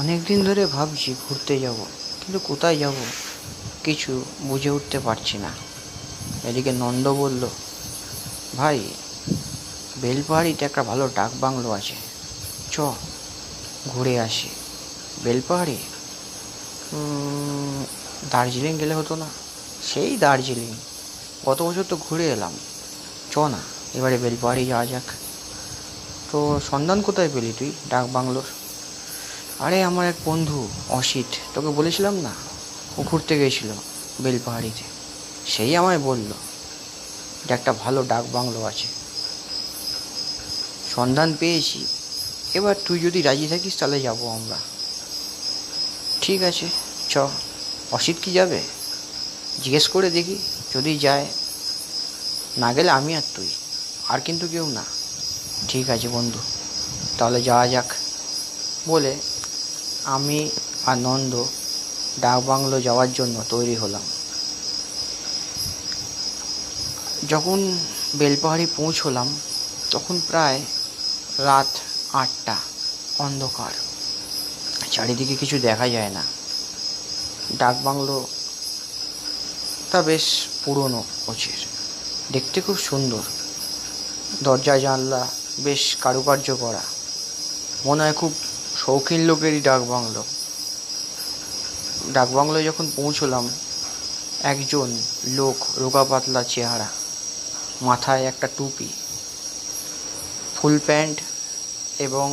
অনেক দিন ধরে ভাবছি ঘুরতে যাব, কিন্তু কোথায় যাব কিছু বুঝে উঠতে পারছি না। এদিকে নন্দ বলল, ভাই, বেলপাহাড়িতে একটা ভালো ডাক বাংলো আছে। চ, ঘুরে আসি। বেলপাহাড়ি? দার্জিলিং গেলে হতো না? সেই দার্জিলিং। গত বছর তো ঘুরে এলাম। চ না, এবারে বেলপাহাড়ি যাওয়া যাক। তো সন্ধান কোথায় পেলি তুই ডাক বাংলোর? আরে আমার এক বন্ধু, অসিত, তোকে বলেছিলাম না? ও ঘুরতে গেছিল বেলপাহাড়িতে। সেই আমায় বলল যে একটা ভালো ডাক বাংলো আছে। সন্ধান পেয়েছি। এবার তুই যদি রাজি থাকিস, তাহলে যাব আমরা। ঠিক আছে, চ। অসিত কি যাবে? জিজ্ঞেস করে দেখি, যদি যায়, না গেলে আমি আর তুই। আর কিন্তু কেউ না। ঠিক আছে বন্ধু, তাহলে যাওয়া যাক। বলে আমি আর নন্দ ডাক বাংলো যাওয়ার জন্য তৈরি হলাম। যখন বেলপাহাড়ি পৌঁছলাম, তখন প্রায় রাত আটটা, অন্ধকার। চারিদিকে কিছু দেখা যায় না। ডাক বাংলোটা বেশ পুরনো কোচের দেখতে খুব সুন্দর। দরজা জানলা বেশ কারুকার্য করা। মনে হয় খুব শৌখিন লোকেরই ডাক বাংলো। ডাক বাংলোয় যখন পৌঁছলাম, একজন লোক রোগা পাতলা চেহারা, মাথায় একটা টুপি, ফুল প্যান্ট এবং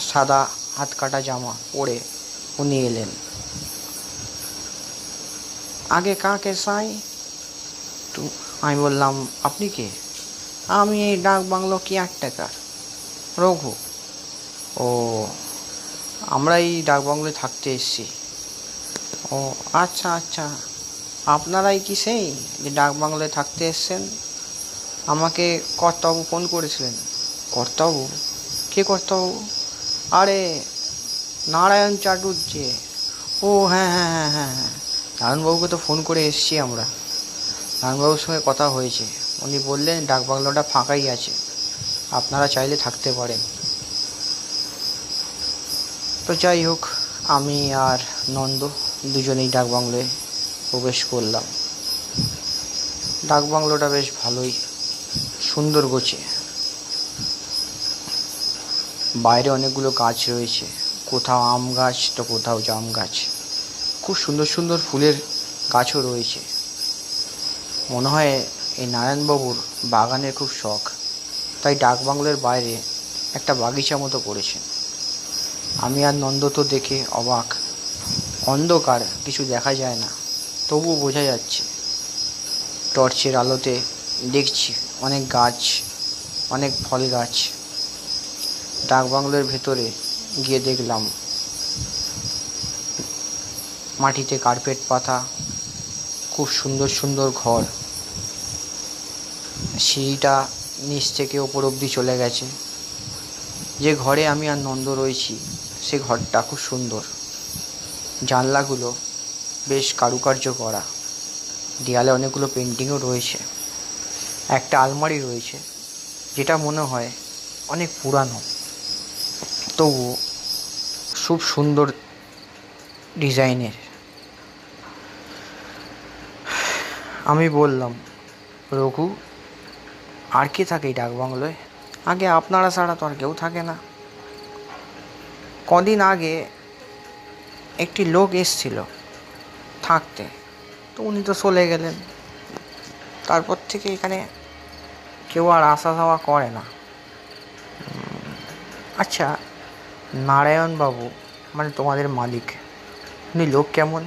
সাদা হাত কাটা জামা পরে উনি এলেন। আগে কাকে সাই তো আমি বললাম, আপনি কে? আমি এই ডাক বাংলো কি আট টাকার? রঘু। ও, আমরা এই ডাক বাংলোয় থাকতে এসেছি। ও আচ্ছা আচ্ছা। আপনারাই কি সেই যে ডাক বাংলোয় থাকতে এসছেন? আমাকে কর্তাবাবু ফোন করেছিলেন। কর্তাবাবু? কে কর্তাবাবু? আরে, নারায়ণ চাটুর্যে ও হ্যাঁ হ্যাঁ হ্যাঁ হ্যাঁ হ্যাঁ। নারায়ণবাবুকে তো ফোন করে এসছি আমরা। নারায়ণবাবুর সঙ্গে কথা হয়েছে। উনি বললেন ডাক বাংলোটা ফাঁকাই আছে। আপনারা চাইলে থাকতে পারেন। তো যাই হোক, আমি আর নন্দ দুজনেই ডাক বাংলোয় প্রবেশ করলাম। ডাক বাংলোটা বেশ ভালোই সুন্দর গোছে। বাইরে অনেকগুলো গাছ রয়েছে। কোথাও আম গাছ, তো কোথাও জাম গাছ। খুব সুন্দর সুন্দর ফুলের গাছও রয়েছে। মনে হয় এই নারায়ণবাবুর বাগানের খুব শখ। তাই ডাক বাংলোর বাইরে একটা বাগিচা মতো করেছেন। আমি আর নন্দ তো দেখে অবাক। অন্ধকার, কিছু দেখা যায় না। তবুও বোঝা যাচ্ছে। টর্চের আলোতে দেখছি অনেক গাছ, অনেক ফল গাছ। ডাক বাংলোর ভেতরে গিয়ে দেখলাম, মাটিতে কার্পেট পাতা, খুব সুন্দর সুন্দর ঘর। সিঁড়িটা নিচ থেকে ওপর অবধি চলে গেছে। যে ঘরে আমি আর নন্দ রয়েছি সে ঘরটা খুব সুন্দর। জানলাগুলো বেশ কারুকার্য করা। দেয়ালে অনেকগুলো পেন্টিংও রয়েছে। একটা আলমারি রয়েছে, যেটা মনে হয় অনেক পুরানো। তবুও খুব সুন্দর ডিজাইনের। আমি বললাম, রঘু, আর কে থাকে এই ডাকবাংলোয়? আগে আপনারা ছাড়া তো আর কেউ থাকে না। কদিন আগে একটি লোক এসছিল থাকতে। তো উনি তো চলে গেলেন। তারপর থেকে এখানে কেউ আর আসা যাওয়া করে না। আচ্ছা নারায়ণবাবু মানে তোমাদের মালিক, উনি লোক কেমন?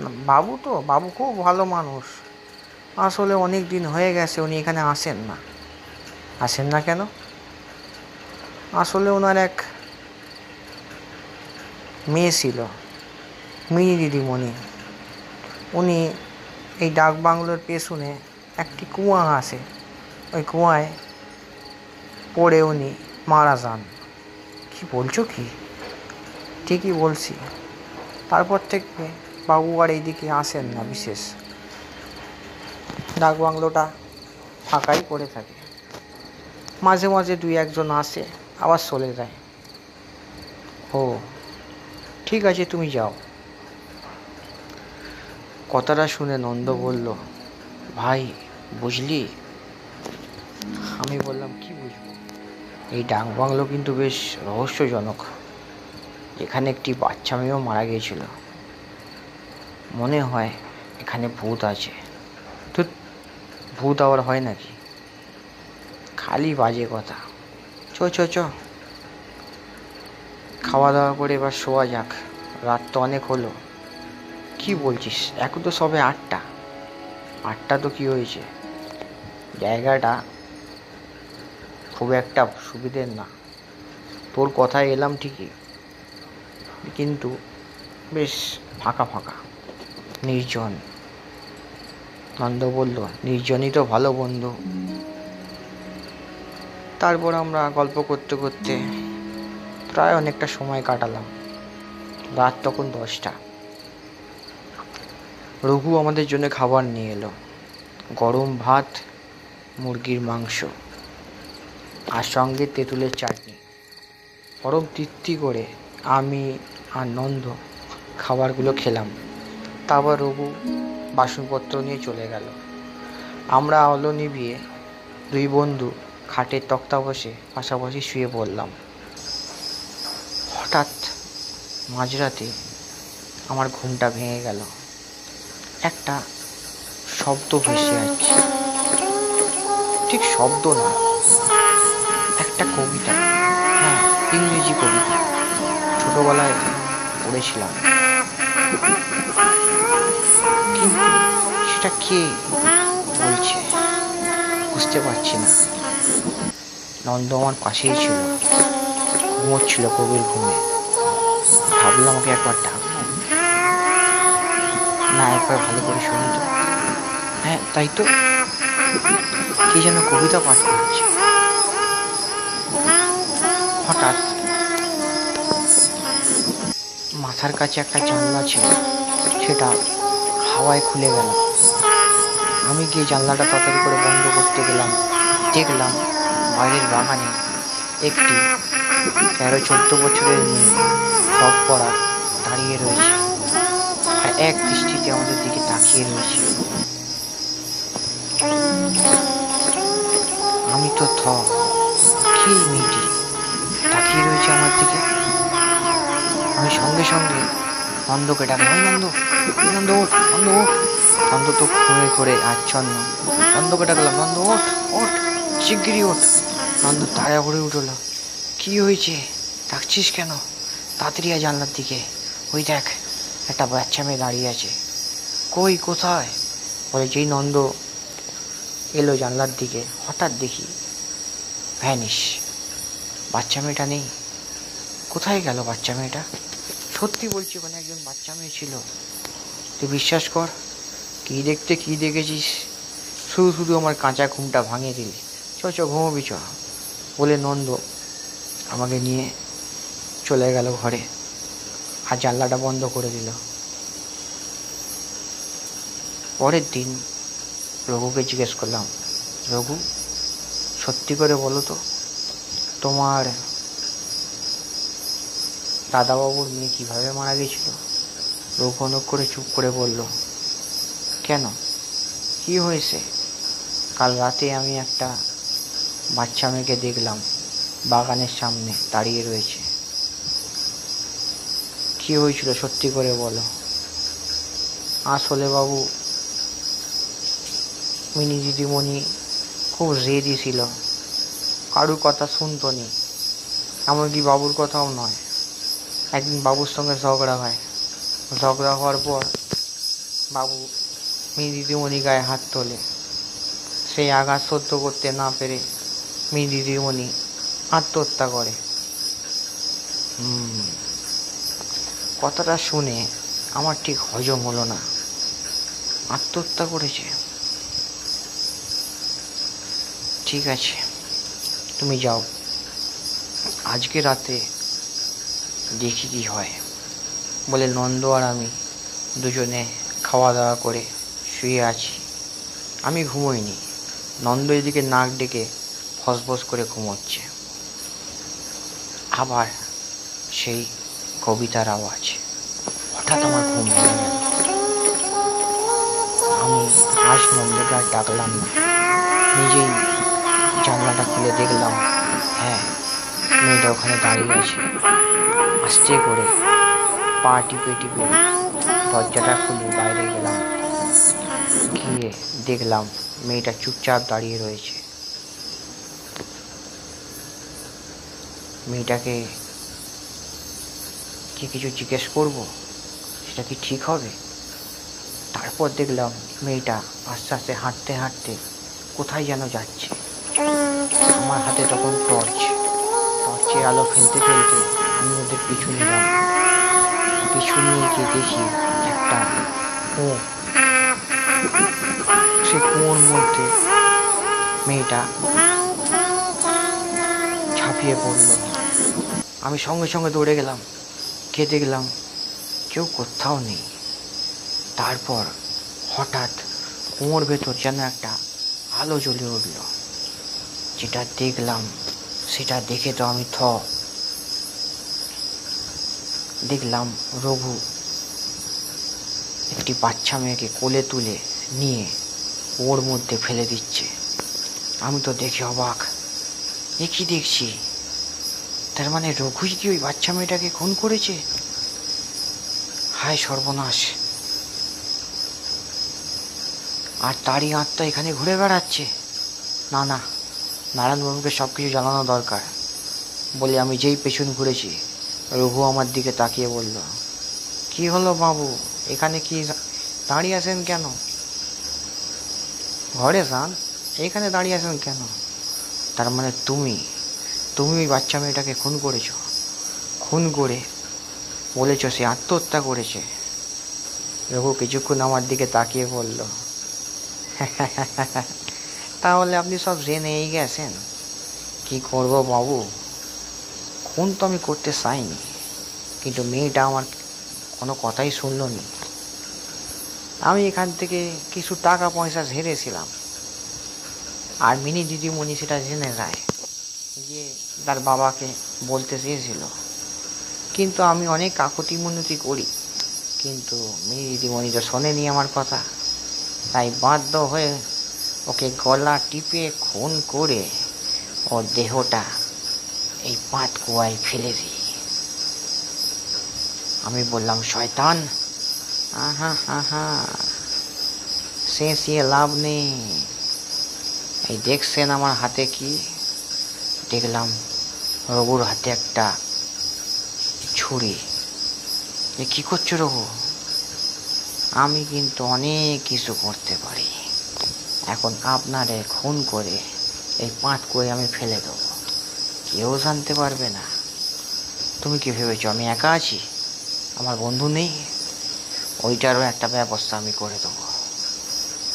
বাবু তো, বাবু খুব ভালো মানুষ। আসলে অনেক দিন হয়ে গেছে উনি এখানে আসেন না। আসেন না কেন? আসলে ওনার এক মেয়ে ছিল, মিনি দিদিমণি। উনি এই ডাক বাংলোর পেছনে একটি কুয়া আছে, ওই কুয়ায় পড়ে উনি মারা যান। কি বলছো কি? ঠিকই বলছি। তারপর থেকে বাবু আর এইদিকে আসেন না বিশেষ। ডাক বাংলোটা ফাঁকাই পড়ে থাকে। মাঝে মাঝে দুই একজন আসে, আবার চলে যায়। ও ঠিক আছে, তুমি যাও। কথাটা শুনে নন্দ বলল, ভাই, বুঝলি? আমি বললাম, কি বুঝব? এই ডাক বাংলো কিন্তু বেশ রহস্যজনক। এখানে একটি বাচ্চা মেয়েও মারা গিয়েছিল। মনে হয় এখানে ভূত আছে। তো ভূত আবার হয় নাকি? খালি বাজে কথা। চ চ চ। খাওয়া দাওয়া করে এবার শোয়া যাক। রাত তো অনেক হলো। কি বলছিস? এখন তো সবে আটটা। আটটা তো কি হয়েছে? জায়গাটা খুব একটা সুবিধের না। তোর কথায় এলাম ঠিকই। কিন্তু বেশ ফাঁকা ফাঁকা। নির্জন। নন্দ বলল, নির্জনই তো ভালো বন্ধু। তারপর আমরা গল্প করতে করতে প্রায় অনেকটা সময় কাটালাম। রাত তখন দশটা। রঘু আমাদের জন্য খাবার নিয়ে এলো। গরম ভাত, মুরগির মাংস আর সঙ্গে তেঁতুলের চাটনি। পরম তৃপ্তি করে আমি আর নন্দ খাবারগুলো খেলাম। তারপর রঘু বাসনপত্র নিয়ে চলে গেল। আমরা আলো নিভিয়ে দুই বন্ধু খাটের তক্তা বসে পাশাপাশি শুয়ে পড়লাম। হঠাৎ মাঝরাতে আমার ঘুমটা ভেঙে গেল। একটা শব্দ ভেসে যাচ্ছে ঠিক শব্দ না, একটা কবিতা। হ্যাঁ ইংরেজি কবিতা। ছোটবেলায় পড়েছিলাম। কিন্তু সেটা কে বলছে বুঝতে পারছি না। নন্দ আমার পাশেই ছিল। ঘুমোচ্ছিল কবির ঘুমে। ভাবলাম ওকে একবার ডাকবো না, একবার ভালো করে শুনি তো হ্যাঁ তাই তো। কি যেন কবিতা পাঠ করছে। হঠাৎ মাথার কাছে একটা জানলা ছিল। সেটা হাওয়ায় খুলে গেল। আমি গিয়ে জানলাটা তাড়াতাড়ি করে বন্ধ করতে গেলাম। দেখলাম বাইরের বাগানে একটি তেরো চোদ্দ বছরের মেয়ে ফ্রক পরা দাঁড়িয়ে রয়েছে। আর এক দৃষ্টিতে আমাদের দিকে তাকিয়ে রয়েছে। আমি তো থ, কি মেয়েটি তাকিয়ে রয়েছে আমার দিকে। আমি সঙ্গে সঙ্গে নন্দকে ডাকলাম নন্দ নন্দ, ওঠ নন্দ ওঠ। নন্দ তো ঘুরে করে আচ্ছন্ন। নন্দকে ডাকলাম, নন্দ, ওঠ ওঠ, শিগগিরই ওঠ। নন্দ করে উঠল। কি হয়েছে? ডাকছিস কেন? তাড়াতাড়ি জানলার দিকে। ওই দেখ, একটা বাচ্চা মেয়ে দাঁড়িয়ে আছে। কই, কোথায়? বলে যেই নন্দ এলো জানলার দিকে, হঠাৎ দেখি ভ্যানিস বাচ্চা মেয়েটা নেই। কোথায় গেল বাচ্চা মেয়েটা? সত্যি বলছি, ওখানে একজন বাচ্চা মেয়ে ছিল। তুই বিশ্বাস কর, কি দেখতে, কি দেখেছিস? শুধু শুধু আমার কাঁচা ঘুমটা ভাঙিয়ে দিলি। চ চ, ঘুমোবি, চ। বলে নন্দ আমাকে নিয়ে চলে গেল ঘরে আর জানলাটা বন্ধ করে দিল। পরের দিন রঘুকে জিজ্ঞেস করলাম, রঘু, সত্যি করে বলো তো, তোমার দাদাবাবুর মেয়ে কীভাবে মারা গেছিল? রঘু অনুক করে চুপ করে বলল, কেন? কি হয়েছে? কাল রাতে আমি একটা বাচ্চা মেয়েকে দেখলাম। বাগানের সামনে দাঁড়িয়ে রয়েছে। কি হয়েছিল সত্যি করে বলো? আসলে বাবু, মিনি দিদিমণি খুব জেদি ছিল। কারুর কথা শুনতো নি, এমনকি বাবুর কথাও নয়। একদিন বাবুর সঙ্গে ঝগড়া হয়। ঝগড়া হওয়ার পর বাবু মিনি দিদিমণি গায়ে হাত তোলে। সেই আঘাত সহ্য করতে না পেরে মিনি দিদিমণি আত্মহত্যা করে। কথাটা শুনে আমার ঠিক হজম হলো না। আত্মহত্যা করেছে। ঠিক আছে, তুমি যাও। আজকে রাতে দেখি কি হয়। বলে নন্দ আর আমি দুজনে খাওয়া দাওয়া করে শুয়ে আছি। আমি ঘুমোইনি। নন্দ এদিকে নাক ডেকে ফসফস করে ঘুমোচ্ছে। আবার সেই কবিতার আওয়াজ। হঠাৎ আমার ঘুম ভেঙে গেল। আমি আজ নন্দকে ডাকলাম না। নিজেই জানলাটা খুলে দেখলাম হ্যাঁ মেয়েটা ওখানে দাঁড়িয়ে আছে। আস্তে করে পা টিপে টিপে দরজাটা খুলে বাইরে গেলাম। গিয়ে দেখলাম মেয়েটা চুপচাপ দাঁড়িয়ে রয়েছে। মেয়েটাকে কি কিছু জিজ্ঞেস করব? সেটা কি ঠিক হবে? তারপর দেখলাম মেয়েটা আস্তে আস্তে হাঁটতে হাঁটতে কোথায় যেন যাচ্ছে। আমার হাতে তখন টর্চ। টর্চের আলো ফেলতে ফেলতে আমি ওদের পিছু নিলাম পিছু নিয়ে গিয়ে দেখি একটা কুঁয়ো। সে কুয়োর মধ্যে মেয়েটা ঝাঁপিয়ে পড়ল। আমি সঙ্গে সঙ্গে দৌড়ে গেলাম গিয়ে দেখলাম কেউ কোথাও নেই। তারপর হঠাৎ কুয়োর ভেতর যেন একটা আলো জ্বলে উঠল। যেটা দেখলাম, সেটা দেখে তো আমি থ। দেখলাম রঘু একটি বাচ্চা মেয়েকে কোলে তুলে নিয়ে ওর মধ্যে ফেলে দিচ্ছে। আমি তো দেখে অবাক। এ কি দেখছি? তার মানে রঘুই কি ওই বাচ্চা মেয়েটাকে খুন করেছে? হায় সর্বনাশ। আর তারই আত্মা এখানে ঘুরে বেড়াচ্ছে? না না, নারায়ণবাবুকে সব কিছু জানানো দরকার। বলে আমি যেই পেছন ঘুরেছি, রঘু আমার দিকে তাকিয়ে বলল, কি হলো বাবু? এখানে কি দাঁড়িয়ে আছেন কেন? ঘরে যান এখানে দাঁড়িয়ে আছেন কেন? তার মানে তুমি তুমি ওই বাচ্চা মেয়েটাকে খুন করেছ। খুন করে বলেছ সে আত্মহত্যা করেছে। রঘু কিছুক্ষণ আমার দিকে তাকিয়ে বলল, তাহলে আপনি সব জেনেই গেছেন। কি করব বাবু? খুন তো আমি করতে চাইনি, কিন্তু মেয়েটা আমার কোনো কথাই শুনল নি। আমি এখান থেকে কিছু টাকা পয়সা ঝেড়েছিলাম। আর মিনি দিদিমণি সেটা জেনে যায়। যে তার বাবাকে বলতে চেয়েছিল। কিন্তু আমি অনেক কাকুতি মিনতি করি। কিন্তু মেয়ে দিদিমণি তো শোনেনি আমার কথা। তাই বাধ্য হয়ে ওকে গলা টিপে খুন করে ওর দেহটা এই পাত কুয়ায় ফেলে দিই। আমি বললাম, শয়তান, আহা হা হা সে লাভ নেই। এই দেখছেন আমার হাতে কি দেখলাম রঘুর হাতে একটা ছুরি। এ কি করছ রঘু? আমি কিন্তু অনেক কিছু করতে পারি। এখন আপনারে খুন করে এই পাঁচ করে আমি ফেলে দেবো। কেউ জানতে পারবে না। তুমি কি ভেবেছো আমি একা আছি? আমার বন্ধু নেই? ওইটারও একটা ব্যবস্থা আমি করে দেবো।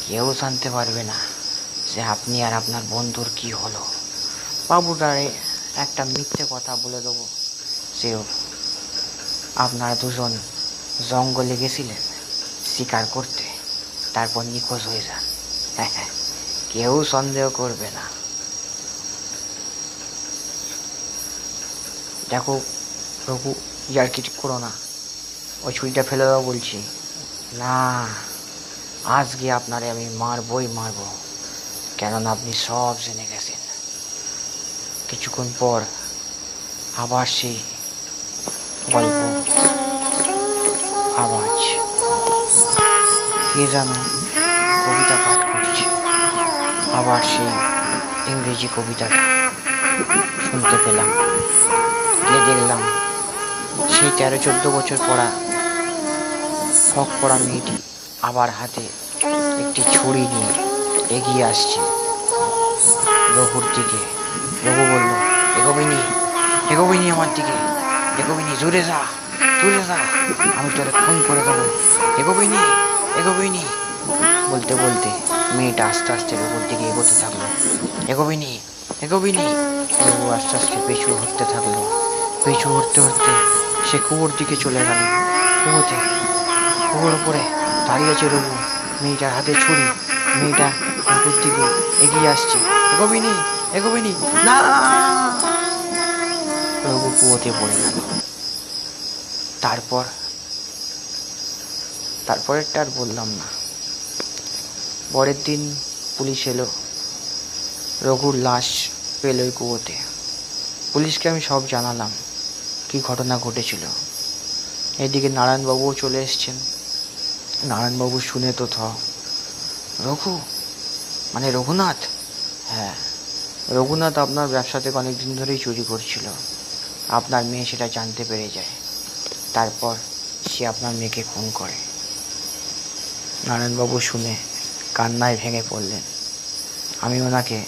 কেউ জানতে পারবে না যে আপনি আর আপনার বন্ধুর কি হলো। বাবুটারে একটা মিথ্যে কথা বলে দেবো। যে আপনারা দুজন জঙ্গলে গেছিলেন, শিকার করতে, তারপর নিখোঁজ হয়ে যান। কেউ সন্দেহ করবে না। দেখো রঘু ইয়ার কিছু করো না। ওই ছুরিটা ফেলে দাও বলছি। না, আজকে আপনারে আমি মারবই মারবো। কেননা আপনি সব জেনে গেছেন। কিছুক্ষণ পর আবার সেই গল্প, আওয়াজ, কে জানো কবিতা পাঠ করছে। আবার সেই ইংরেজি কবিতা শুনতে পেলাম, গিয়ে দেখলাম সেই তেরো, চোদ্দ বছর পড়া শখ পড়া মেয়েটি আবার হাতে একটি ছুরি নিয়ে এগিয়ে আসছে রঘুর দিকে। রঘু বলল এগোবিনি এগোবিনি আমার দিকে এগোবিনি জোরে যা জুড়ে যা আমি তোরে খুন করে দেবো এগোবিনি এগোবিনি বলতে বলতে মেয়েটা আস্তে আস্তে রঘুর দিকে এগোতে থাকল এগোবিনি এগোবিনি রঘু আস্তে আস্তে পিছু হতে থাকল পিছু হতে হতে সে কুয়োর দিকে চলে গেল কুয়োতে কুয়োর উপরে দাঁড়িয়েছে রঘু মেয়েটার হাতে ছুরি মেয়েটা রঘুর দিকে এগিয়ে আসছে এগোবিনি এগোবিনি? না। রঘু কুয়োতে পড়ে গেল। তারপর তারপরেরটা আর বললাম না। পরের দিন পুলিশ এলো। রঘুর লাশ পেল ওই কুয়োতে। পুলিশকে আমি সব জানালাম কি ঘটনা ঘটেছিল। এদিকে নারায়ণবাবুও চলে এসছেন। নারায়ণবাবু শুনে তো থ। রঘু? মানে রঘুনাথ? হ্যাঁ। রঘুনাথ আপনার ব্যবসা থেকে অনেক দিন ধরেই চুরি করছিল। আপনার মেয়ে সেটা জানতে পেরে যায়। তারপর সে আপনার মেয়েকে খুন করে। নারায়ণবাবু শুনে কান্নায় ভেঙে পড়লেন। আমি ওনাকে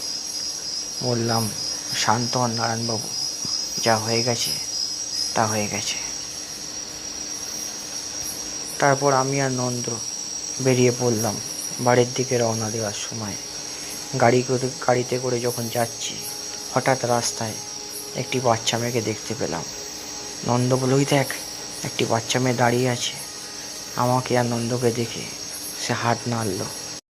বললাম, শান্ত হন নারায়ণবাবু, যা হয়ে গেছে, তা হয়ে গেছে। তারপর আমি আর নন্দ বেরিয়ে পড়লাম বাড়ির দিকে রওনা দেওয়ার সময়। গাড়ি করে, গাড়িতে করে যখন যাচ্ছি, হঠাৎ রাস্তায় একটি বাচ্চা মেয়েকে দেখতে পেলাম। নন্দ বলে, "ওই দেখ, একটি বাচ্চা মেয়ে দাঁড়িয়ে আছে। আমাকে আর নন্দকে দেখে সে হাত নাড়লো।